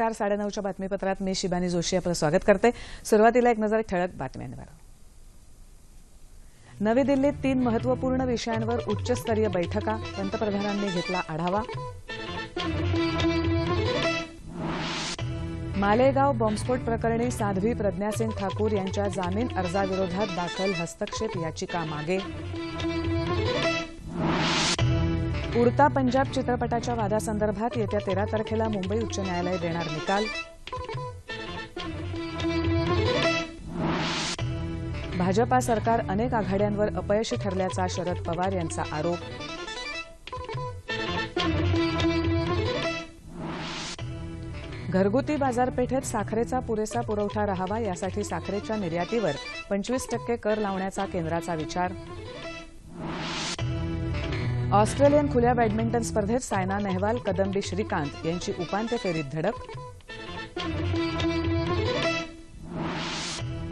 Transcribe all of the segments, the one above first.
नमस्कार साडेनऊच्या बातमीपत्रात मी शिबानी जोशी आपलं स्वागत करते. सुरुवातीला एक नजर ठळक बातम्यांवर. नवी दिल्लीत तीन महत्त्वपूर्ण विषयांवर उच्चस्तरीय बैठका पंतप्रधानांनी घेतला आढावा. मालेगाव बॉम्बस्फोट प्रकरणी साध्वी प्रज्ञासिंग ठाकूर यांच्या जामीन अर्जाविरोधात दाखल हस्तक्षेप याचिका मागे. उडता पंजाब चित्रपटाच्या वादासंदर्भात येत्या तेरा तारखेला मुंबई उच्च न्यायालय देणार निकाल. भाजपा सरकार अनेक आघाड्यांवर अपयशी ठरल्याचा शरद पवार यांचा आरोप. घरगुती बाजारपेठेत साखरेचा पुरेसा पुरवठा राहावा यासाठी साखरेच्या निर्यातीवर पंचवीस टक्के कर लावण्याचा केंद्राचा विचार. ऑस्ट्रेलियन खुल्या बॅडमिंटन स्पर्धेत सायना नेहवाल कदंबी श्रीकांत यांची उपांत्य फेरीत धडक.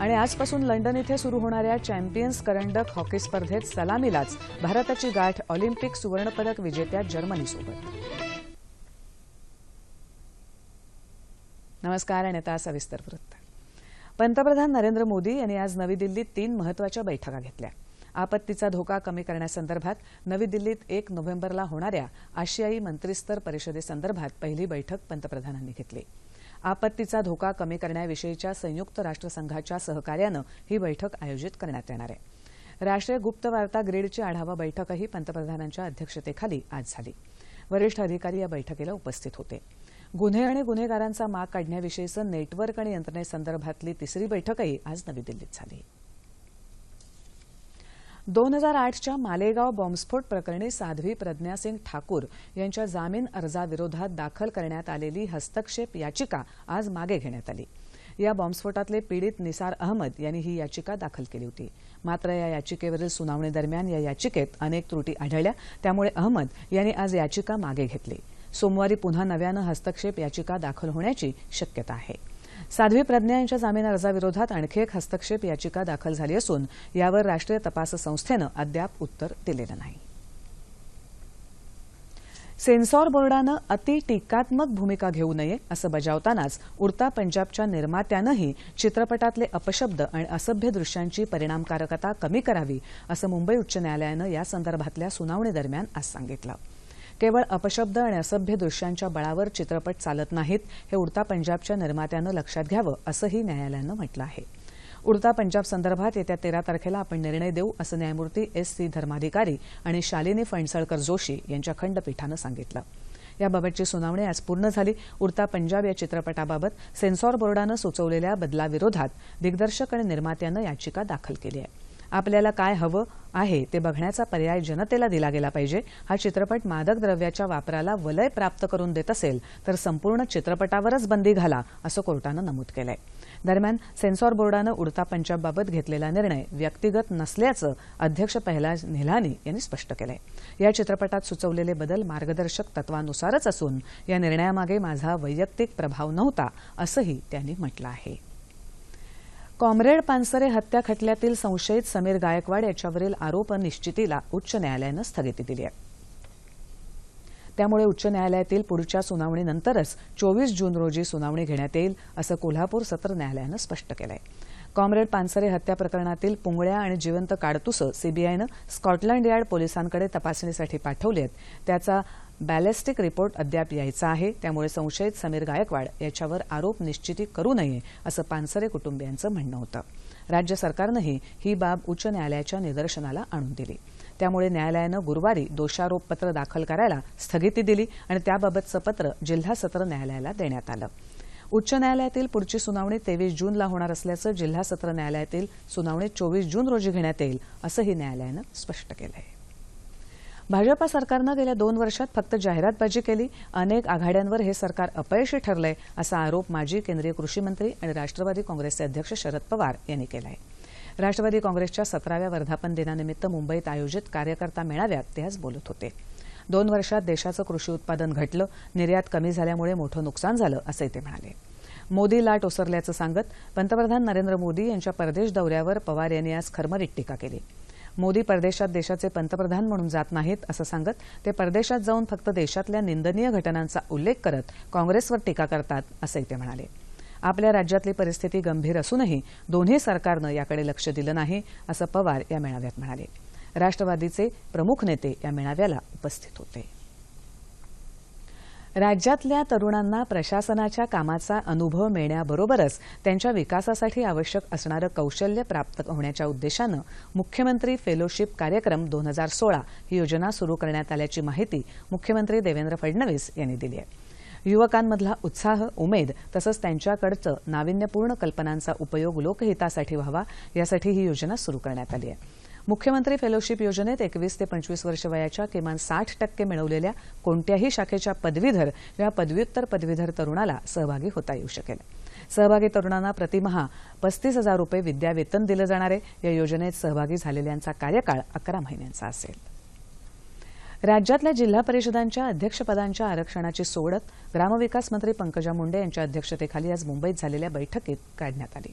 आणि आजपासून लंडन इथे सुरू होणाऱ्या चॅम्पियन्स करंडक हॉकी स्पर्धेत सलामीलाच भारताची गाठ ऑलिम्पिक सुवर्णपदक विजेत्या जर्मनीसोबत. नमस्कार आणि आता सविस्तर वृत्त. पंतप्रधान नरेंद्र मोदी यांनी आज नवी दिल्लीत तीन महत्त्वाच्या बैठका घेतल्या. आपत्तीचा धोका कमी करण्यासंदर्भात नवी दिल्लीत एक नोव्हेंबरला होणाऱ्या आशियाई मंत्रीस्तर परिषदेसंदर्भात पहिली बैठक पंतप्रधानांनी घेतली. आपत्तीचा धोका कमी करण्याविषयीच्या संयुक्त राष्ट्रसंघाच्या सहकार्यानं ही बैठक आयोजित करण्यात येणार आहे. राष्ट्रीय गुप्तवार्ता ग्रीडची आढावा बैठकही पंतप्रधानांच्या अध्यक्षतेखाली आज झाली. वरिष्ठ अधिकारी या बैठकीला उपस्थित होते. गुन्हे आणि गुन्हेगारांचा माग काढण्याविषयीचं नेटवर्क आणि यंत्रणेसंदर्भातली तिसरी बैठकही आज नवी दिल्लीत झाली. दोन हजार आठच्या मालेगाव बॉम्बस्फोट प्रकरणी साध्वी प्रज्ञासिंग ठाकूर यांच्या जामीन अर्जाविरोधात दाखल करण्यात आलेली हस्तक्षेप याचिका आज मागे घेण्यात आली. या बॉम्बस्फोटातले पीडित निसार अहमद यांनी ही याचिका दाखल केली होती. मात्र या याचिकेवरील सुनावणीदरम्यान या याचिकेत अनेक त्रुटी आढळल्या त्यामुळे अहमद यांनी आज याचिका मागे घेतली. सोमवारी पुन्हा नव्यानं हस्तक्षेप याचिका दाखल होण्याची शक्यता आहे. साध्वी प्रज्ञा यांच्या जामीन अर्जाविरोधात आणखी एक हस्तक्षेप याचिका दाखल झाली असून यावर राष्ट्रीय तपास संस्थेनं अद्याप उत्तर दिलेलं नाही. सेन्सॉर बोर्डानं अति टीकात्मक भूमिका घेऊ नये असं बजावतानाच उडता पंजाबच्या निर्मात्यानंही चित्रपटातले अपशब्द आणि असभ्य दृश्यांची परिणामकारकता कमी करावी असं मुंबई उच्च न्यायालयानं या संदर्भातल्या सुनावणी दरम्यान आज सांगितलं. केवळ अपशब्द आणि असभ्य दृश्यांच्या बळावर चित्रपट चालत नाहीत हे उडता पंजाबच्या निर्मात्यानं लक्षात घ्यावं असंही न्यायालयानं म्हटलं आहे. उडता पंजाब संदर्भात येत्या तेरा तारखेला आपण निर्णय देऊ असं न्यायमूर्ती एस सी धर्माधिकारी आणि शालिनी फणसळकर जोशी यांच्या खंडपीठानं सांगितलं. याबाबतची सुनावणी आज पूर्ण झाली. उडता पंजाब या चित्रपटाबाबत सेन्सॉर बोर्डानं सुचवलेल्या बदलाविरोधात दिग्दर्शक आणि निर्मात्यानं याचिका दाखल केली आहे. आपल्याला काय हवं आहे ते बघण्याचा पर्याय जनतेला दिला गेला पाहिजे. हा चित्रपट मादक द्रव्याच्या वापराला वलय प्राप्त करून देत असेल तर संपूर्ण चित्रपटावरच बंदी घाला असं कोर्टानं नमूद केलंय. दरम्यान सेन्सॉर बोर्डानं उडता पंजाबबाबत घेतलेला निर्णय व्यक्तिगत नसल्याचं अध्यक्ष पहलाज निलानी यांनी स्पष्ट केलंय. या चित्रपटात सुचवलेले बदल मार्गदर्शक तत्वानुसारच असून या निर्णयामागे माझा वैयक्तिक प्रभाव नव्हता असंही त्यांनी म्हटलं आहे. कॉम्रेड पानसरे हत्या खटल्यातील संशयित समीर गायकवाड याच्यावरील आरोप निश्चितीला उच्च न्यायालयानं स्थगिती दिली आहे. त्यामुळे उच्च न्यायालयातील पुढच्या सुनावणीनंतरच चोवीस जून रोजी सुनावणी घेण्यात येईल असं कोल्हापूर सत्र न्यायालयानं स्पष्ट केलं आहे कॉम्रेड पानसरे हत्या प्रकरणातील पुंगळ्या आणि जिवंत काडतुसं सीबीआयनं स्कॉटलंड यार्ड पोलिसांकडे तपासणीसाठी पाठवली आहेत. त्याचा बॅलेस्टिक रिपोर्ट अद्याप यायचा आहे. त्यामुळे संशयित समीर गायकवाड याच्यावर आरोप निश्चिती करू नये असं पानसरे कुटुंबियांचं म्हणणं होतं. राज्य सरकारनंही ही बाब उच्च न्यायालयाच्या निदर्शनाला आणून दिली. त्यामुळे न्यायालयानं गुरुवारी दोषारोपपत्र दाखल करायला स्थगिती दिली आणि त्याबाबतचं पत्र जिल्हा सत्र न्यायालयाला देण्यात आलं. उच्च न्यायालयातील पुढची सुनावणी तेवीस जूनला होणार असल्याचं जिल्हा सत्र न्यायालयातील सुनावणी चोवीस जून रोजी घेण्यात येईल असंही न्यायालयानं स्पष्ट केलं आहे भाजपा सरकारनं गेल्या दोन वर्षात फक्त जाहिरातबाजी केली अनेक आघाड्यांवर हे सरकार अपयशी ठरलंय असा आरोप माजी केंद्रीय कृषी मंत्री आणि राष्ट्रवादी काँग्रेसचे अध्यक्ष शरद पवार यांनी केला आहे राष्ट्रवादी काँग्रेसच्या सतराव्या वर्धापन दिनानिमित्त मुंबईत आयोजित कार्यकर्ता मेळाव्यात ते आज बोलत होते. दोन वर्षात देशाचं कृषी उत्पादन घटलं निर्यात कमी झाल्यामुळे मोठं नुकसान झालं असंही ते म्हणाले. मोदी लाट ओसरल्याचं सांगत पंतप्रधान नरेंद्र मोदी यांच्या परदेश दौऱ्यावर पवार यांनी आज खरमरीत टीका केली. मोदी परदेशात देशाचे पंतप्रधान म्हणून जात नाहीत असं सांगत ते परदेशात जाऊन फक्त देशातल्या निंदनीय घटनांचा उल्लेख करत काँग्रेसवर टीका करतात असंही ते म्हणाले. आपल्या राज्यातली परिस्थिती गंभीर असूनही दोन्ही सरकारनं याकडे लक्ष दिलं नाही असं पवार या मेळाव्यात म्हणाले. राष्ट्रवादीचे प्रमुख नेते या मेळाव्याला उपस्थित होते. राज्यातल्या तरुणांना प्रशासनाच्या कामाचा अनुभव मिळण्याबरोबरच त्यांच्या विकासासाठी आवश्यक असणारं कौशल्य प्राप्त होण्याच्या उद्देशानं मुख्यमंत्री फेलोशिप कार्यक्रम दोन हजार सोळा ही योजना सुरू करण्यात आल्याची माहिती मुख्यमंत्री देवेंद्र फडणवीस यांनी दिली आहे. युवकांमधला उत्साह उमेद तसंच त्यांच्याकडचं नाविन्यपूर्ण कल्पनांचा उपयोग लोकहितासाठी व्हावा यासाठी ही योजना सुरू करण्यात आली आहे. मुख्यमंत्री फेलोशिप योजनेत एकवीस ते पंचवीस वर्ष वयाच्या किमान साठ टक्के मिळवलेल्या कोणत्याही शाखेच्या पदवीधर या पदव्युत्तर पदवीधर तरुणाला सहभागी होता येऊ शकेल. सहभागी तरुणांना प्रतिमहा पस्तीस हजार रुपये विद्यावेतन दिलं जाणार आहे. या योजनेत सहभागी झालेल्यांचा कार्यकाळ अकरा महिन्यांचा असेल. राज्यातल्या जिल्हा परिषदांच्या अध्यक्षपदांच्या आरक्षणाची सोडत ग्रामविकास मंत्री पंकजा मुंडे यांच्या अध्यक्षतेखाली आज मुंबईत झालेल्या बैठकीत काढण्यात आली.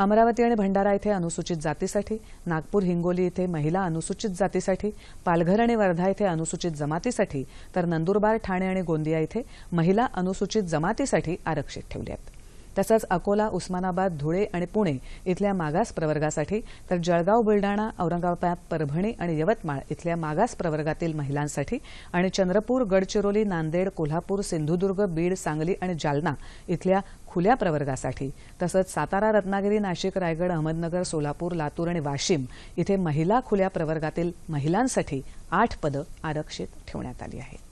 अमरावती आणि भंडारा इथे अनुसूचित जातीसाठी नागपूर हिंगोली इथे महिला अनुसूचित जातीसाठी पालघर आणि वर्धा इथे अनुसूचित जमातीसाठी तर नंदुरबार ठाणे आणि गोंदिया इथे महिला अनुसूचित जमातीसाठी आरक्षित ठेवल्या आहेत तसंच अकोला उस्मानाबाद धुळे आणि पुणे इथल्या मागास प्रवर्गासाठी तर जळगाव बुलडाणा औरंगाबाद परभणी आणि यवतमाळ इथल्या मागास प्रवर्गातील महिलांसाठी आणि चंद्रपूर गडचिरोली नांदेड कोल्हापूर सिंधुदुर्ग बीड सांगली आणि जालना इथल्या खुल्या प्रवर्गासाठी. तसंच सातारा रत्नागिरी नाशिक रायगड अहमदनगर सोलापूर लातूर आणि वाशिम इथे महिला खुल्या प्रवर्गातील महिलांसाठी आठ पदं आरक्षित ठेवण्यात आली आहेत.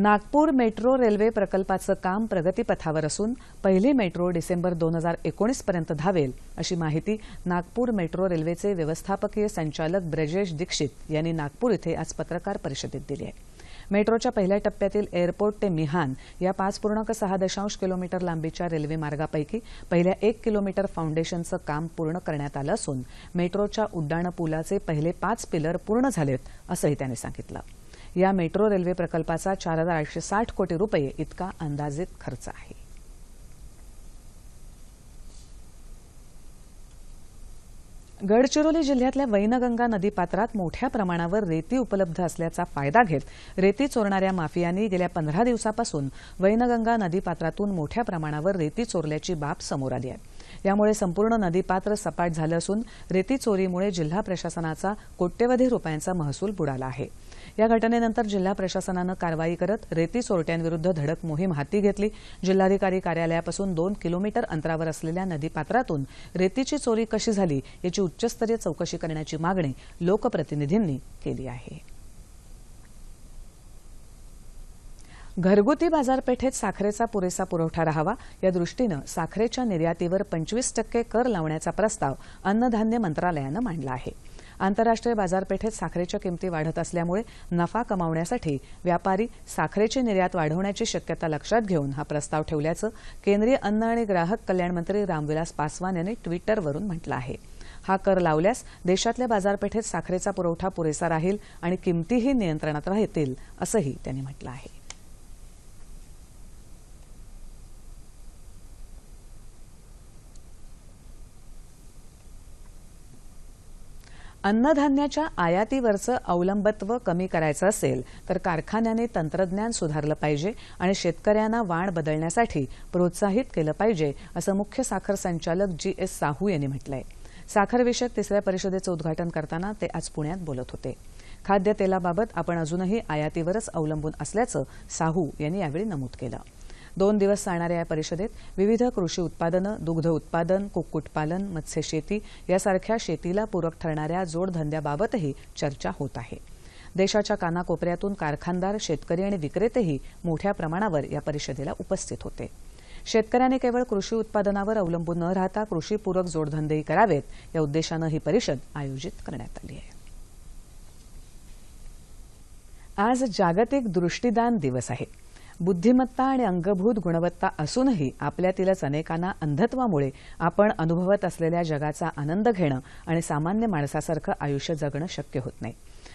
नागपूर मेट्रो रेल्वे प्रकल्पाचं काम प्रगतीपथावर असून पहिली मेट्रो डिसेंबर दोन हजार एकोणीसपर्यंत धावेल अशी माहिती नागपूर मेट्रो रेल्वेचे व्यवस्थापकीय संचालक ब्रजेश दीक्षित यांनी नागपूर इथे आज पत्रकार परिषदेत दिली आहे. मेट्रोच्या पहिल्या टप्प्यातील एअरपोर्ट ते मिहान या पाच पूर्णांक सहा दशांश किलोमीटर लांबीच्या रेल्वे मार्गापैकी पहिल्या एक किलोमीटर फाउंडेशनचं काम पूर्ण करण्यात आलं असून मेट्रोच्या उड्डाणपुलाचे पहिले पाच पिलर पूर्ण झालेत असंही त्यांनी सांगितलं. या मेट्रो रेल्वे प्रकल्पाचा चार हजार आठशे साठ कोटी रुपये इतका अंदाजित खर्च आहे. गडचिरोली जिल्ह्यातल्या वैनगंगा नदीपात्रात मोठ्या प्रमाणावर रेती उपलब्ध असल्याचा फायदा घेत रेती चोरणाऱ्या माफियांनी गेल्या पंधरा दिवसापासून वैनगंगा नदीपात्रातून मोठ्या प्रमाणावर रेती चोरल्याची बाब समोर आली आहे. यामुळे संपूर्ण नदीपात्र सपाट झालं असून रेती चोरीमुळे जिल्हा प्रशासनाचा कोट्यवधी रुपयांचा महसूल बुडाला आहे. या घटनेनंतर जिल्हा प्रशासनानं कारवाई करत रेती चोरट्यांविरुद्ध धडक मोहीम हाती घेतली. जिल्हाधिकारी कार्यालयापासून दोन किलोमीटर अंतरावर असलेल्या नदीपात्रातून रेतीची चोरी कशी झाली याची उच्चस्तरीय चौकशी करण्याची मागणी लोकप्रतिनिधींनी केली आहे. घरगुती बाजारपेठेत साखरेचा पुरेसा पुरवठा राहावा या दृष्टीनं साखरेच्या निर्यातीवर पंचवीस टक्के कर लावण्याचा प्रस्ताव अन्नधान्य मंत्रालयानं मांडला आहे. आंतरराष्ट्रीय बाजारपेठेत साखरेच्या किमती वाढत असल्यामुळे नफा कमावण्यासाठी व्यापारी साखरेची निर्यात वाढवण्याची शक्यता लक्षात घेऊन हा प्रस्ताव ठेवल्याचं केंद्रीय अन्न आणि ग्राहक कल्याण मंत्री रामविलास पासवान यांनी ट्विटरवरून म्हटलं आहे. हा कर लावल्यास देशातल्या बाजारपेठेत साखरेचा पुरवठा पुरेसा राहील आणि किमतीही नियंत्रणात राहतील असंही त्यांनी म्हटलं आहे. अन्नधान्याच्या आयातीवरचं अवलंबत्व कमी करायचं असेल तर कारखान्याने तंत्रज्ञान सुधारलं पाहिजे आणि शेतकऱ्यांना वाण बदलण्यासाठी प्रोत्साहित केलं पाहिजे असं मुख्य साखर संचालक जी एस साहू यांनी म्हटलंय. साखरविषयक तिसऱ्या परिषदेचं उद्घाटन करताना ते आज पुण्यात बोलत होते. खाद्यतेलाबाबत आपण अजूनही आयातीवरच अवलंबून असल्याचं साहू यांनी यावेळी नमूद केलं. दोन दिवस चालणाऱ्या या परिषदेत विविध कृषी उत्पादनं दुग्ध उत्पादन कुक्कुटपालन मत्स्यशेती यासारख्या शेतीला पूरक ठरणाऱ्या जोडधंद्याबाबतही चर्चा होत आहे. देशाच्या कानाकोपऱ्यातून कारखानदार शेतकरी आणि विक्रेतेही मोठ्या प्रमाणावर या परिषदेला उपस्थित होते. शेतकऱ्यांनी केवळ कृषी उत्पादनावर अवलंबून न राहता कृषीपूरक जोडधंदेही करावेत या उद्देशानं ही परिषद आयोजित करण्यात आली आहे. आज जागतिक दृष्टीदान दिवस आहे. बुद्धिमत्ता आणि अंगभूत गुणवत्ता असूनही आपल्यातीलच अनेकांना अंधत्वामुळे आपण अनुभवत असलेल्या जगाचा आनंद घेणं आणि सामान्य माणसासारखं आयुष्य जगणं शक्य होत नाही.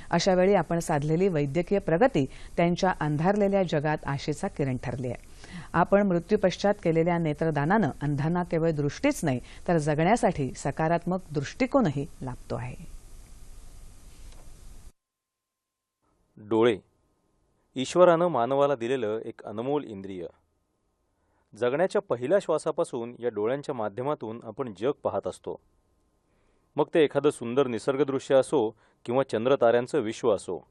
अशावेळी आपण साधलेली वैद्यकीय प्रगती त्यांच्या अंधारलेल्या जगात आशेचा किरण ठरली आहे. आपण मृत्यूपश्चात केलेल्या नेत्रदानानं अंधांना केवळ दृष्टीच नाही तर जगण्यासाठी सकारात्मक दृष्टिकोनही लाभतो आहे. डोळे ईश्वरानं मानवाला दिलेलं एक अनमोल इंद्रिय. जगण्याच्या पहिल्या श्वासापासून या डोळ्यांच्या माध्यमातून आपण जग पाहत असतो. मग ते एखादं सुंदर निसर्गदृश्य असो किंवा चंद्रताऱ्यांचं विश्व असो.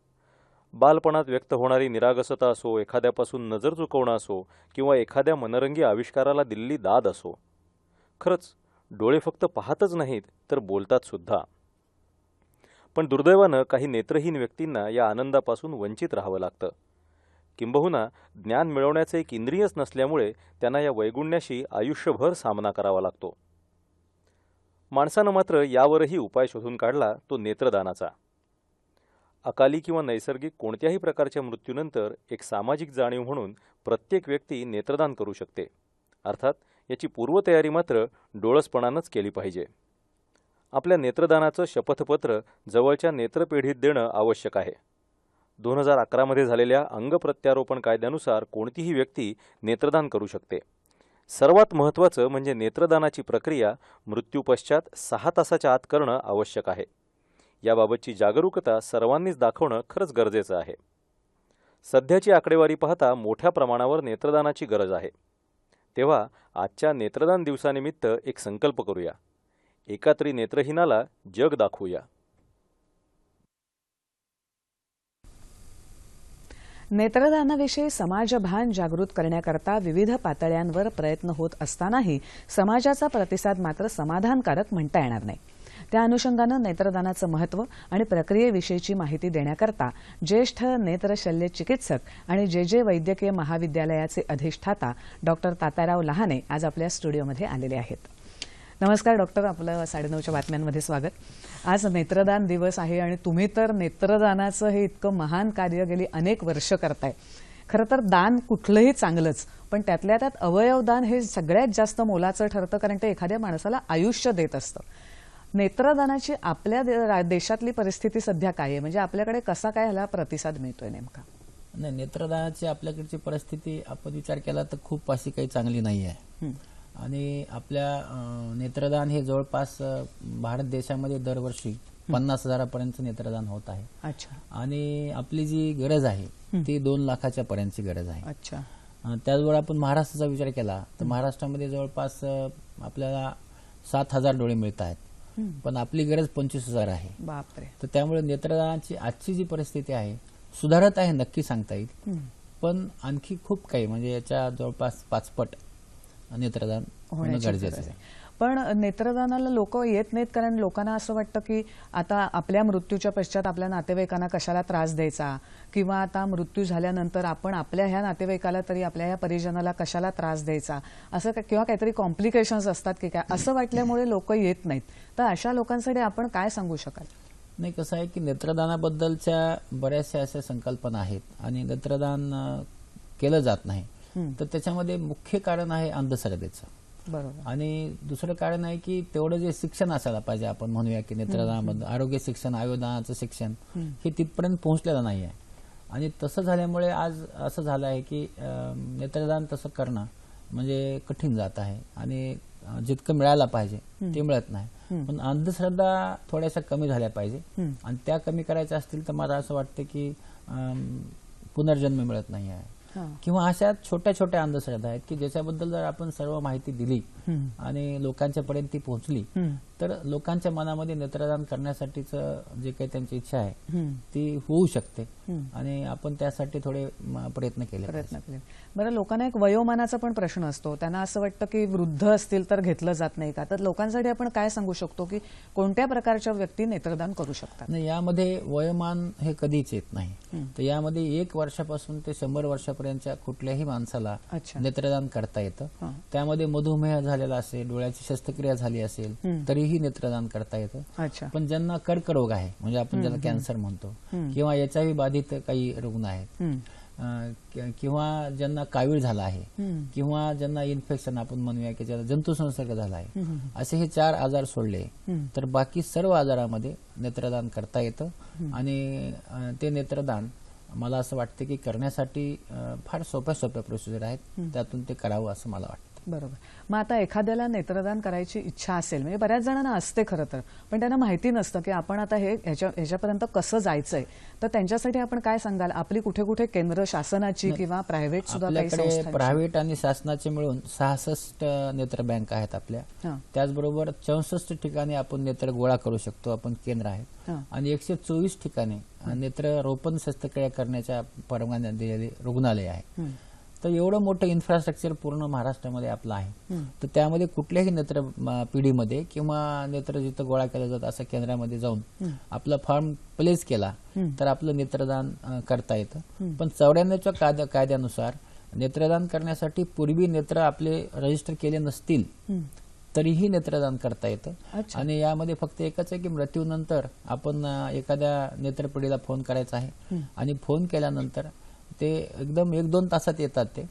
बालपणात व्यक्त होणारी निरागसता असो एखाद्यापासून नजर चुकवणं असो किंवा एखाद्या मनरंगी आविष्काराला दिलेली दाद असो. खरंच डोळे फक्त पाहतच नाहीत तर बोलतात सुद्धा. पण दुर्दैवानं काही नेत्रहीन व्यक्तींना या आनंदापासून वंचित राहावं लागतं. किंबहुना ज्ञान मिळवण्याचे एक इंद्रियच नसल्यामुळे त्यांना या वैगुण्याशी आयुष्यभर सामना करावा लागतो. माणसानं मात्र यावरही उपाय शोधून काढला तो नेत्रदानाचा. अकाली किंवा नैसर्गिक कोणत्याही प्रकारच्या मृत्यूनंतर एक सामाजिक जाणीव म्हणून प्रत्येक व्यक्ती नेत्रदान करू शकते. अर्थात याची पूर्वतयारी मात्र डोळसपणानंच केली पाहिजे. आपल्या नेत्रदानाचं शपथपत्र जवळच्या नेत्रपेढीत देणं आवश्यक आहे. दोन हजार अकरामध्ये झालेल्या अंग प्रत्यारोपण कायद्यानुसार कोणतीही व्यक्ती नेत्रदान करू शकते. सर्वात महत्त्वाचं म्हणजे नेत्रदानाची प्रक्रिया मृत्यूपश्चात सहा तासाच्या आत करणं आवश्यक आहे. याबाबतची जागरूकता सर्वांनीच दाखवणं खरंच गरजेचं आहे. सध्याची आकडेवारी पाहता मोठ्या प्रमाणावर नेत्रदानाची गरज आहे. तेव्हा आजच्या नेत्रदान दिवसानिमित्त एक संकल्प करूया. एका तरी नेत्रहीनाला जग दाखवूया. नेत्रदानाविषयी समाजभान जागृत करण्याकरता विविध पातळ्यांवर प्रयत्न होत असतानाही समाजाचा प्रतिसाद मात्र समाधानकारक म्हणता येणार नाही. त्या अनुषंगानं नेत्रदानाचं महत्त्व आणि प्रक्रियेविषयीची माहिती देण्याकरता ज्येष्ठ नेत्रशल्य चिकित्सक आणि जे जे वैद्यकीय महाविद्यालयाचे अधिष्ठाता डॉक्टर ताताराव लहाने आज आपल्या स्टुडिओमध्ये आलेले आहेत. नमस्कार डॉक्टर. आपलं साडेनऊच्या बातम्यांमध्ये स्वागत. आज नेत्रदान दिवस आहे आणि तुम्ही तर नेत्रदानाचं हे इतकं महान कार्य गेली अनेक वर्ष करताय. खरं तर दान कुठलंही चांगलंच पण त्यातल्या त्यात अवयवदान हे सगळ्यात जास्त मोलाचं ठरतं कारण ते एखाद्या माणसाला आयुष्य देत असतं. नेत्रदानाची आपल्या देशातली परिस्थिती सध्या काय आहे? म्हणजे आपल्याकडे कसा काय ह्याला प्रतिसाद मिळतोय नेमका? नाही नेत्रदानाची आपल्याकडची परिस्थिती आपण विचार केला तर खूप अशी काही चांगली नाही आहे. आणि आपल्या नेत्रदान हे जवळपास भारत देशामध्ये दरवर्षी पन्नास हजारापर्यंत नेत्रदान होत आहे. अच्छा. आणि आपली जी गरज आहे ती दोन लाखाच्या पर्यंतची गरज आहे. अच्छा. त्याचबरोबर आपण महाराष्ट्राचा विचार केला तर महाराष्ट्रामध्ये जवळपास आपल्याला सात हजार डोळे मिळत आहेत. पण आपली गरज पंचवीस हजार आहे. बापरे. तर त्यामुळे नेत्रदानाची आजची जी परिस्थिती आहे सुधारत आहे नक्की सांगता येईल. पण आणखी खूप काही म्हणजे याच्या जवळपास पाचपट. नेत्रदान होणं गरजेचं गरज आहे. पण नेत्रदानाला लोक येत नाहीत कारण लोकांना असं वाटतं की आता आपल्या मृत्यूच्या पश्चात आपल्या नातेवाईकांना कशाला त्रास द्यायचा? किंवा आता मृत्यू झाल्यानंतर आपण आपल्या ह्या नातेवाईकाला तरी आपल्या ह्या परिजनाला कशाला त्रास द्यायचा? असं का- किंवा काहीतरी कॉम्प्लिकेशन्स असतात की काय? असं वाटल्यामुळे लोक येत नाहीत. तर अशा लोकांसाठी आपण काय सांगू शकाल? नाही कसं आहे की नेत्रदानाबद्दलच्या बऱ्याचशा अशा संकल्पना आहेत आणि नेत्रदान केलं जात नाही. तर त्याच्यामध्ये मुख्य कारण आहे अंधश्रद्धेचं. बरोबर. आणि दुसरं कारण आहे की तेवढं जे शिक्षण असायला पाहिजे आपण म्हणूया की नेत्रदानाबद्दल आरोग्य शिक्षण आयुर्दानाचं शिक्षण हे तिथपर्यंत पोहोचलेलं नाही आहे. आणि तसं झाल्यामुळे आज असं झालं आहे की नेत्रदान तसं करणं म्हणजे कठीण जात आहे आणि जितकं मिळायला पाहिजे ते मिळत नाही. पण अंधश्रद्धा थोड्याशा कमी झाल्या पाहिजे. आणि त्या कमी करायच्या असतील तर मला असं वाटतं की पुनर्जन्म मिळत नाही आहे. किंवा अशा छोट्या छोट्या अंधश्रद्धा आहेत की ज्याच्याबद्दल जर आपण सर्व माहिती दिली आणि लोकांच्या पर्यंत ती पोहोचली तर लोकांच्या मनामध्ये नेत्रदान करण्यासाठीच जे काही त्यांची इच्छा आहे ती होऊ शकते. आणि आपण त्यासाठी थोडे प्रयत्न केले प्रयत्न केले. बरं लोकांना एक वयोमानाचा पण प्रश्न असतो. त्यांना असं वाटतं की वृद्ध असतील तर घेतलं जात नाही का? तर लोकांसाठी आपण काय सांगू शकतो की कोणत्या प्रकारच्या व्यक्ती नेत्रदान करू शकतात? यामध्ये वयोमान हे कधीच येत नाही. तर यामध्ये एक वर्षापासून ते शंभर वर्षापर्यंतच्या कुठल्याही माणसाला. नेत्रदान करता येतं. त्यामध्ये मधुमेह झालेला असेल डोळ्याची शस्त्रक्रिया झाली असेल तरीही नेत्रदान करता येतं. पण ज्यांना कर्करोग आहे म्हणजे आपण ज्याला कॅन्सर म्हणतो किंवा याच्याही बाधित काही रुग्ण आहेत किंवा ज्यांना कावीळ झाला आहे किंवा ज्यांना इन्फेक्शन आपण म्हणूया की ज्याला जंतुसंसर्ग झाला आहे असे हे चार आजार सोडले तर बाकी सर्व आजारामध्ये नेत्रदान करता येतं आणि ते नेत्रदान मला असं वाटतं की करण्यासाठी फार सोप्या सोप्या प्रोसिजर आहेत त्यातून ते करावं असं मला वाटतं. बरोबर. मग आता एखाद्याला नेत्रदान करायची इच्छा असेल म्हणजे बऱ्याच जणांना असते खरं तर पण त्यांना माहिती नसतं की आपण आता हे ह्याच्या ह्याच्यापर्यंत कसं जायचंय. तर त्यांच्यासाठी आपण काय सांगाल? आपली कुठे कुठे केंद्र शासनाची किंवा प्रायव्हेट सुद्धा काही? प्रायव्हेट आणि शासनाचे मिळून सहासष्ट नेत्र बँक आहेत आपल्या. त्याचबरोबर चौसष्ट ठिकाणी आपण नेत्र गोळा करू शकतो आपण केंद्र आहेत हां. आणि एकशे चोवीस ठिकाणी नेत्र रोपण शस्त्रक्रिया करण्याच्या परवानग्या दिलेले रुग्णालय आहे. तर एवढं मोठं इन्फ्रास्ट्रक्चर पूर्ण महाराष्ट्रामध्ये आपलं आहे. तर त्यामध्ये कुठल्याही नेत्र पिढीमध्ये किंवा नेत्र जिथं गोळा केलं जातं अशा केंद्रामध्ये जाऊन. आपला फॉर्म प्लेस केला. तर आपलं नेत्रदान करता येतं. पण चौऱ्याण्णवच्या कायद्या कायद्यानुसार नेत्रदान करण्यासाठी पूर्वी नेत्र आपले रजिस्टर केले नसतील. तरीही नेत्रदान करता येतं. आणि यामध्ये फक्त एकच आहे की मृत्यूनंतर आपण एखाद्या नेत्रपिढीला फोन करायचा आहे. आणि फोन केल्यानंतर ते एकदम एक दोन तासात येतात ते.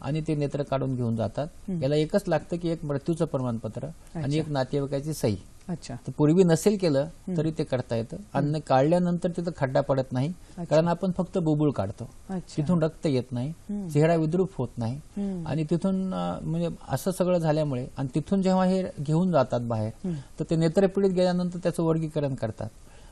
आणि ते नेत्र काढून घेऊन जातात. याला एकच लागतं की एक मृत्यूचं प्रमाणपत्र आणि एक नातेवाईकाची सही. अच्छा. तर पूर्वी नसेल केलं तरी ते करता येतं. आणि काढल्यानंतर तिथं खड्डा पडत नाही. कारण आपण फक्त बुबुळ काढतो. तिथून रक्त येत नाही. चेहरा विद्रूप होत नाही. आणि तिथून म्हणजे असं सगळं झाल्यामुळे आणि तिथून जेव्हा हे घेऊन जातात बाहेर. तर ते नेत्रपीडित गेल्यानंतर त्याचं वर्गीकरण करतात.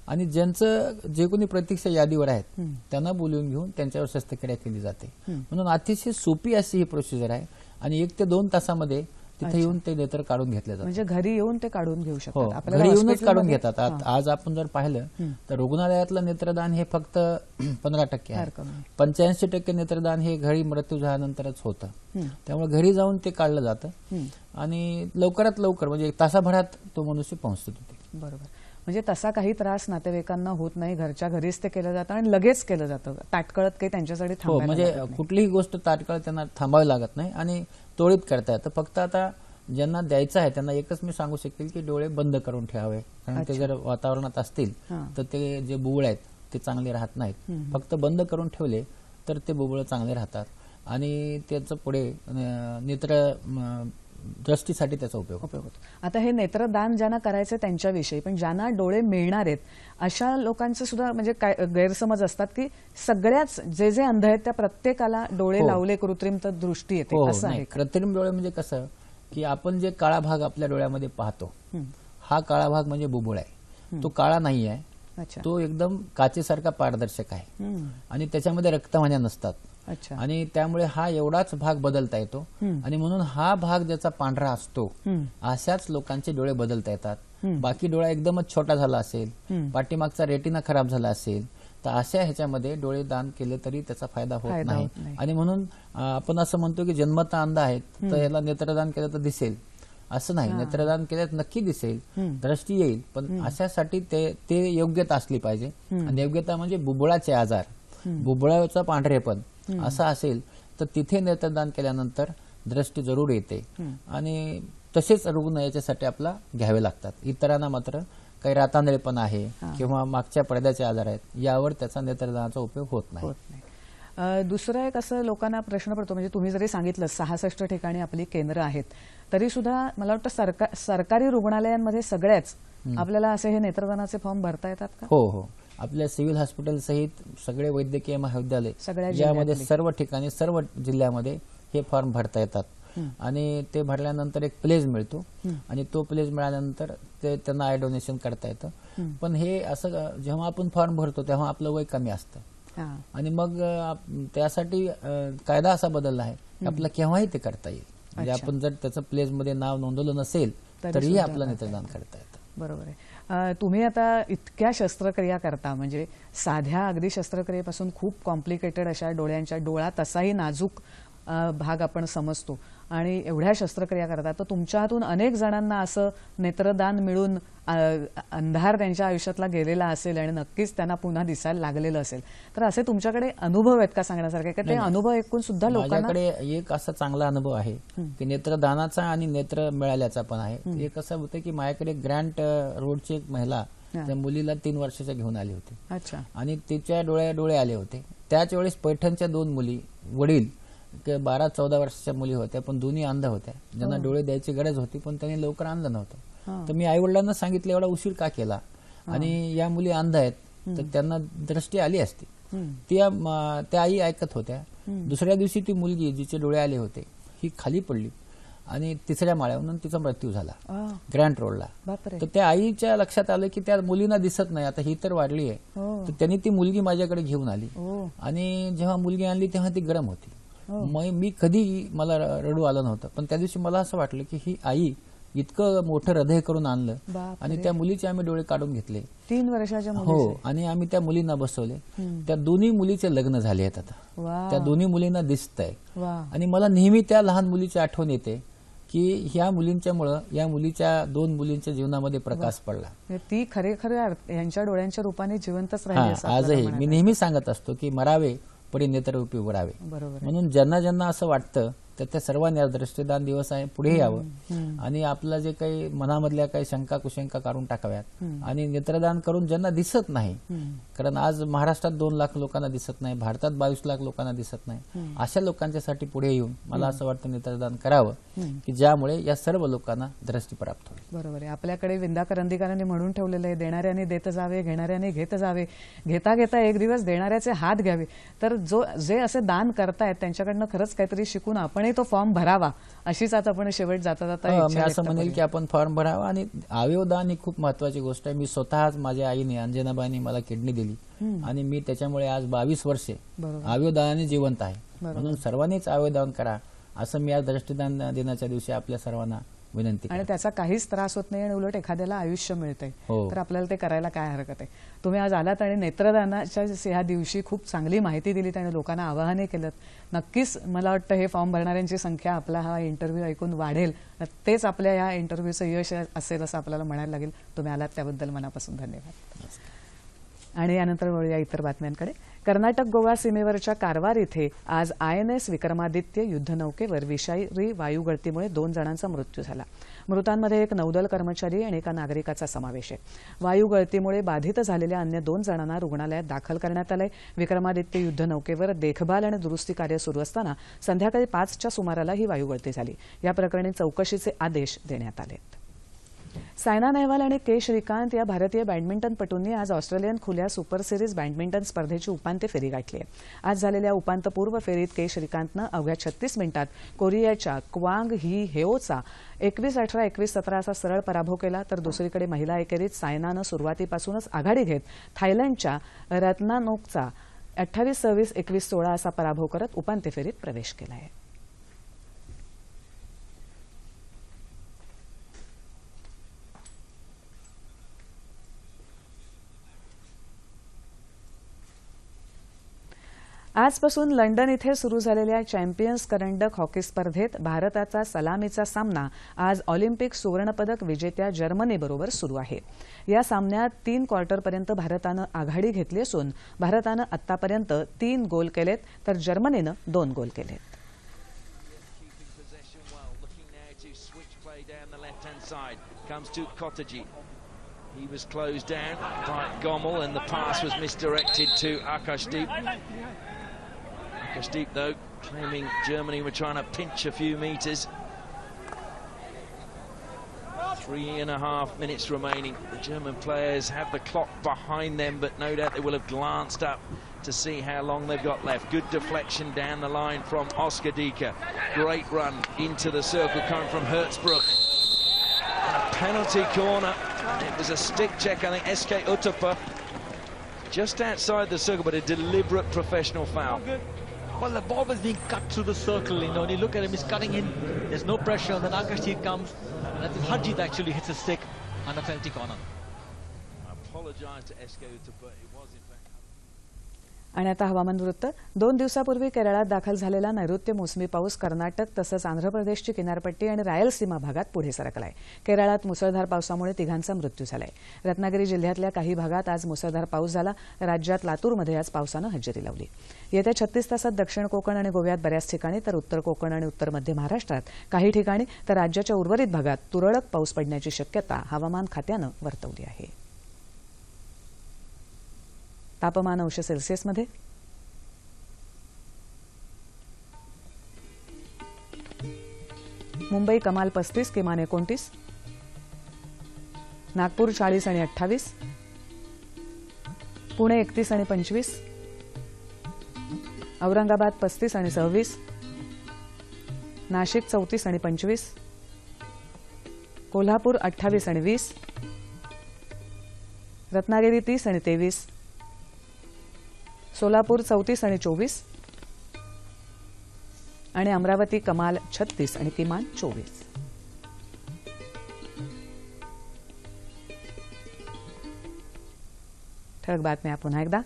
आणि ज्यांचं जे कोणी प्रतीक्षा यादीवर आहेत हं. त्यांना बोलवून घेऊन त्यांच्यावर शस्त्रक्रिया केली जाते हं. म्हणून अतिशय सोपी अशी ही प्रोसिजर आहे आणि एक ते दोन तासामध्ये तिथे येऊन ते नेत्र काढून घेतले जातात म्हणजे घरी येऊन ते काढून घेऊ हो शकतात आपल्याला घरी येऊनच काढून घेतात हां, आज आपण जर पाहिलं हं. तर रुग्णालयातलं नेत्रदान हे फक्त पंधरा टक्के आहे. पंच्याऐंशी टक्के नेत्रदान हे घरी मृत्यू झाल्यानंतरच होतं हं. त्यामुळे घरी जाऊन ते काढलं जातं हं. आणि लवकरात लवकर म्हणजे एक तासाभरात तो मनुष्य पोहोचतो तिथे बरोबर म्हणजे तसा काही त्रास नातेवाईकांना होत नाही. घरच्या घरीच ते केलं जातं आणि लगेच केलं जातं. ताटकळत काही त्यांच्यासाठी हो म्हणजे. कुठलीही गोष्ट तात्काळ त्यांना थांबावी लागत नाही आणि तोडीत करता येतं. फक्त आता ज्यांना द्यायचं आहे त्यांना एकच मी सांगू शकेल की डोळे बंद करून ठेवावे. कारण ते जर वातावरणात असतील. तर ते जे बुबुळ आहेत ते चांगले राहत नाहीत. फक्त बंद करून ठेवले तर ते बुबुळ चांगले राहतात. आणि त्याचं पुढे नेत्र दृष्टीसाठी त्याचा उपयोग होतो. उपयोग होतो आता हे नेत्रदान ज्यांना करायचं त्यांच्याविषयी पण ज्यांना डोळे मिळणार आहेत अशा लोकांचे सुद्धा म्हणजे काय गैरसमज असतात की सगळ्याच जे जे अंध आहेत त्या प्रत्येकाला डोळे हो. लावले कृत्रिम तर दृष्टी हो येते हो, असं आहे? कृत्रिम डोळे म्हणजे कसं की आपण जे काळा भाग आपल्या डोळ्यामध्ये पाहतो हं. हा काळा भाग म्हणजे बुबुळ आहे तो काळा नाही आहे अच्छा तो एकदम काचेसारखा पारदर्शक आहे हं. आणि त्याच्यामध्ये रक्तवाहिन्या नसतात आणि त्यामुळे हा एवढाच भाग बदलता येतो. आणि म्हणून हा भाग ज्याचा पांढरा असतो. अशाच लोकांचे डोळे बदलता येतात. बाकी डोळा एकदमच छोटा झाला असेल. पाठीमागचा रेटिना खराब झाला असेल तर अशा ह्याच्यामध्ये डोळे दान केले तरी त्याचा फायदा होत नाही. आणि म्हणून आपण असं म्हणतो की जन्मता अंध आहेत तर याला नेत्रदान केलं तर दिसेल. असं नाही. नेत्रदान केल्यास नक्की दिसेल. दृष्टी येईल पण अशासाठी ते ते योग्यता असली पाहिजे. आणि योग्यता म्हणजे बुबुळाचे आजार. बुबुळाचा पांढरेपण. असं असेल तर तिथे नेत्रदान केल्यानंतर दृष्टी जरूर येते. आणि तसेच रुग्ण याच्यासाठी आपला घ्यावे लागतात. इतरांना मात्र काही रातांदळेपण आहे किंवा मागच्या पडद्याचे आजार आहेत यावर त्याचा नेत्रदानाचा उपयोग होत नाही. दुसरं एक असं लोकांना प्रश्न पडतो म्हणजे तुम्ही जरी सांगितलं सहासष्ट ठिकाणी आपली केंद्र आहेत तरी सुद्धा मला वाटतं सरकार सरकारी रुग्णालयांमध्ये सगळ्याच आपल्याला असे हे नेत्रदानाचे फॉर्म भरता येतात का? हो हो. आपल्या सिव्हिल हॉस्पिटल सहित सगळे वैद्यकीय महाविद्यालय सगळ्या यामध्ये सर्व ठिकाणी सर्व जिल्ह्यामध्ये हे फॉर्म भरता येतात. आणि ते भरल्यानंतर एक प्लेज मिळतो. आणि तो प्लेज मिळाल्यानंतर ते त्यांना आय डोनेशन करता येतं. पण हे असं जेव्हा आपण फॉर्म भरतो तेव्हा आपलं वय कमी असतं. हां. आणि मग त्यासाठी कायदा असा बदलला आहे की आपल्याला केव्हाही ते करता येईल. म्हणजे. आपण जर त्याचं प्लेजमध्ये नाव नोंदवलं नसेल तरी तरीही आपलं नेत्रदान करता येतं. बरोबर आहे. तुम्ही आता इतक्या शस्त्रक्रिया करता म्हणजे साध्या अगदी शस्त्रक्रियेपासून खूप कॉम्प्लिकेटेड अशा डोळ्यांच्या डोळा तसाही नाजूक भाग आपण समजतो. आणि एवढ्या शस्त्रक्रिया करता तर तुमच्या हातून अनेक जणांना असं नेत्रदान मिळून अंधार त्यांच्या आयुष्यातला गेलेला असेल आणि नक्कीच त्यांना पुन्हा दिसायला लागलेलं असेल. तर असे तुमच्याकडे अनुभव आहेत का सांगण्यासारखे? का ते अनुभव ऐकून सुद्धा लोकांना माझ्याकडे एक असा चांगला अनुभव आहे की नेत्रदानाचा आणि नेत्र मिळाल्याचा पण आहे. एक असं होतं की माझ्याकडे ग्रँट रोडची एक महिला. त्या मुलीला तीन वर्षाच्या घेऊन आली होती. अच्छा. आणि तिच्या डोळ्या डोळे आले होते. त्याच वेळेस पैठणच्या दोन मुली वडील बारा चौदा वर्षाच्या मुली होत्या पण दोन्ही अंध होत्या. ज्यांना डोळे द्यायची गरज होती पण त्यांनी लवकर अंध हा. नव्हतं तर मी आई वडिलांना सांगितलं एवढा उशीर का केला? आणि या मुली अंध आहेत तर त्यांना दृष्टी आली असती. त्या त्या आई ऐकत होत्या. दुसऱ्या दिवशी ती मुलगी जिचे डोळे आले होते ही खाली पडली आणि तिसऱ्या माळ्यावरून तिचा मृत्यू झाला ग्रँड रोडला. तर त्या आईच्या लक्षात आलं की त्या मुलींना दिसत नाही आता ही तर वाढली आहे. हो. तर त्यांनी ती मुलगी माझ्याकडे घेऊन आली. हो. आणि जेव्हा मुलगी आणली तेव्हा ती गरम होती. हो. मग मी कधी मला रडू आलं नव्हतं. पण त्या दिवशी मला असं वाटलं की ही आई इतकं मोठं हृदय करून आणलं. आणि त्या मुलीचे आम्ही डोळे काढून घेतले. तीन वर्षाच्या हो आणि आम्ही त्या मुलींना बसवले. त्या दोन्ही मुलीचे लग्न झाले आहेत आता. त्या दोन्ही मुलींना दिसतंय. वा. आणि मला नेहमी त्या लहान मुलीची आठवण येते की ह्या मुलींच्यामुळं या मुलीच्या दोन मुलींच्या जीवनामध्ये प्रकाश पडला. ती खरे खरे यांच्या डोळ्यांच्या रूपाने जिवंतच राहिली हा आजही. मी. नेहमी सांगत असतो की मरावे बरोबर आहे. म्हणून ज्यांना ज्यांना असं वाटतं तर त्या सर्वांनी आज दृष्टीदान दिवस आहे पुढे यावं. आणि आपलं जे काही मनामधल्या काही शंका कुशंका काढून टाकाव्यात. आणि नेत्रदान करून ज्यांना दिसत नाही. कारण आज महाराष्ट्रात दोन लाख लोकांना दिसत नाही भारतात बावीस लाख लोकांना दिसत नाही. अशा लोकांच्यासाठी पुढे येऊन मला असं वाटतं नेत्रदान करावं. की ज्यामुळे या सर्व लोकांना दृष्टी प्राप्त होईल बरोबर आहे आपल्याकडे विंदा करंदीकरांनी म्हणून ठेवलेलं आहे देणाऱ्याने देत जावे घेणाऱ्याने घेत जावे घेता घेता एक दिवस देणाऱ्याचे हात घ्यावे तर जो जे असे दान करतायत त्यांच्याकडनं खरंच काहीतरी शिकून आपणही तो फॉर्म भरावा अशीच आता आपण शेवट जाता जाता मी असं म्हणेल. की आपण फॉर्म भरावा आणि अवयवदान ही खूप महत्वाची गोष्ट आहे मी स्वतःच माझ्या आईने अंजनाबाईने मला किडनी दिली. आणि मी त्याच्यामुळे आज बावीस वर्षे अवयवदानाने जिवंत आहे. म्हणून सर्वांनीच अवयवदान करा असं मी आज दृष्टीदान दिनाच्या दिवशी आपल्या सर्वांना विनंती आणि. त्याचा काहीच त्रास होत नाही आणि उलट एखाद्याला आयुष्य मिळतंय. हो. तर आपल्याला ते करायला काय हरकत आहे? तुम्ही आज आलात आणि नेत्रदानाच्या ह्या दिवशी खूप चांगली माहिती दिलीत आणि लोकांना आवाहनही केलं नक्कीच मला वाटतं हे फॉर्म भरणाऱ्यांची संख्या आपला हा इंटरव्ह्यू ऐकून वाढेल तेच आपल्या या इंटरव्ह्यूचं यश असेल असं आपल्याला म्हणायला लागेल. तुम्ही आलात त्याबद्दल मनापासून धन्यवाद. आणि यानंतर वळूया इतर बातम्यांकडे. कर्नाटक गोवा सीमेवरच्या कारवार इथे आज आय एन एस विक्रमादित्य युद्धनौकेवर विषारी वायुगळतीमुळे दोन जणांचा मृत्यू झाला. मृतांमध्ये एक नौदल कर्मचारी आणि एका नागरिकाचा समावेश आहे. वायुगळतीमुळे बाधित झालेल्या अन्य दोन जणांना रुग्णालयात दाखल करण्यात आलंय. विक्रमादित्य युद्धनौकेवर देखभाल आणि दुरुस्ती कार्य सुरू असताना संध्याकाळी पाचच्या सुमाराला ही वायुगळती झाली. या प्रकरणी चौकशीचे आदेश देण्यात आले सायना नेहवाल आणि के श्रीकांत या भारतीय बॅडमिंटनपटूंनी आज ऑस्ट्रेलियन खुल्या सुपर सिरीज बॅडमिंटन स्पर्धेची उपांत्य फेरी गाठली आहे. आज झालेल्या उपांत्यपूर्व फेरीत के श्रीकांतनं अवघ्या छत्तीस मिनिटात कोरियाच्या क्वांग ही हेओचा एकवीस अठरा एकवीस सतरा असा सरळ पराभव केला तर दुसरीकडे महिला एकेरीत सायनानं सुरुवातीपासूनच आघाडी घेत थायलंडच्या रत्नानोकचा अठ्ठावीस सव्वीस एकवीस सोळा असा पराभव करत उपांत्य फेरीत प्रवेश केला आहे. आजपासून लंडन इथे सुरू झालेल्या चॅम्पियन्स करंडक हॉकी स्पर्धेत भारताचा सलामीचा सामना आज ऑलिम्पिक सुवर्णपदक विजेत्या जर्मनीबरोबर सुरू आहे या सामन्यात तीन क्वार्टरपर्यंत भारतानं आघाडी घेतली असून भारतानं आतापर्यंत तीन गोल केलेत तर जर्मनीनं दोन गोल केलेत He was closed down by Gommel and the pass was misdirected to Akashdeep. Akashdeep, though, claiming Germany were trying to pinch a few metres. Three and a half minutes remaining. The German players have the clock behind them, but no doubt they will have glanced up to see how long they've got left. Good deflection down the line from Oscar Dika. Great run into the circle coming from Hertzbruch. And a penalty corner. It was a stick check, I think, SK Utapa. Just outside the circle, but a deliberate professional foul. Well, the ball was being cut through the circle, you know, and you look at him, he's cutting in, there's no pressure, and then Akashdeep comes, and I think actually hits a stick on a penalty corner. I apologise to SK Utapa. It. आणि आता हवामान वृत्त. दोन दिवसापूर्वी केरळात दाखल झालेला नैऋत्य मोसमी पाऊस कर्नाटक तसंच आंध्र प्रदेशची किनारपट्टी आणि रायलसीमा भागात पुढे सरकलाय. केरळात मुसळधार पावसामुळे तिघांचा मृत्यू झालाय. रत्नागिरी जिल्ह्यातल्या काही भागात आज मुसळधार पाऊस झाला. राज्यात लातूरमध्ये आज पावसानं हजेरी लावली. येत्या छत्तीस तासात दक्षिण कोकण आणि गोव्यात बऱ्याच ठिकाणी तर उत्तर कोकण आणि उत्तर मध्य महाराष्ट्रात काही ठिकाणी तर राज्याच्या उर्वरित भागात तुरळक पाऊस पडण्याची शक्यता हवामान खात्यानं वर्तवली आहे. तापमान अंश सेल्सिअसमध्ये. मुंबई कमाल पस्तीस किमान एकोणतीस. नागपूर चाळीस आणि अठ्ठावीस. पुणे एकतीस आणि पंचवीस. औरंगाबाद पस्तीस आणि सव्वीस. नाशिक चौतीस आणि पंचवीस. कोल्हापूर अठ्ठावीस आणि वीस. रत्नागिरी तीस आणि तेवीस. सोलापूर चौतीस आणि चोवीस. आणि अमरावती कमाल छत्तीस आणि किमान चोवीस. ठळक बातम्या पुन्हा एकदा.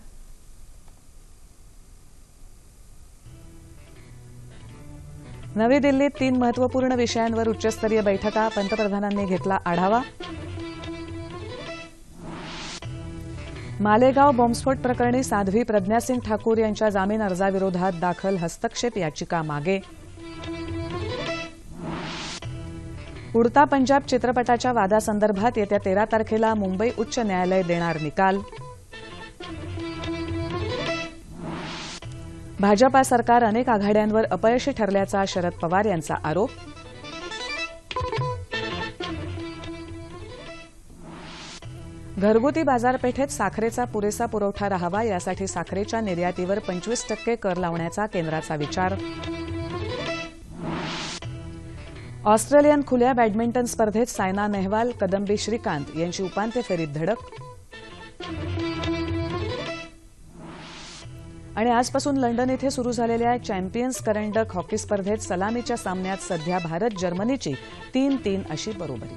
नवी दिल्लीत तीन महत्त्वपूर्ण विषयांवर उच्चस्तरीय बैठका पंतप्रधानांनी घेतला आढावा. मालेगाव बॉम्बस्फोट प्रकरणी साध्वी प्रज्ञासिंग ठाकूर यांच्या जामीन अर्जाविरोधात दाखल हस्तक्षेप याचिका मागे. उडता पंजाब चित्रपटाच्या वादासंदर्भात येत्या तेरा तारखेला मुंबई उच्च न्यायालय देणार निकाल. भाजपा सरकार अनेक आघाड्यांवर अपयशी ठरल्याचा शरद पवार यांचा आरोप. घरगुती बाजारपेठेत साखरेचा पुरेसा पुरवठा राहावा यासाठी साखरेच्या निर्यातीवर पंचवीस टक्के कर लावण्याचा केंद्राचा विचार. ऑस्ट्रेलियन खुल्या बॅडमिंटन स्पर्धेत सायना नेहवाल कदंबी श्रीकांत यांची उपांत्य फेरीत धडक. आणि आजपासून लंडन इथे सुरू झालेल्या चॅम्पियन्स करंडक हॉकी स्पर्धेत सलामीच्या सामन्यात सध्या भारत जर्मनीची तीन तीन अशी बरोबरी.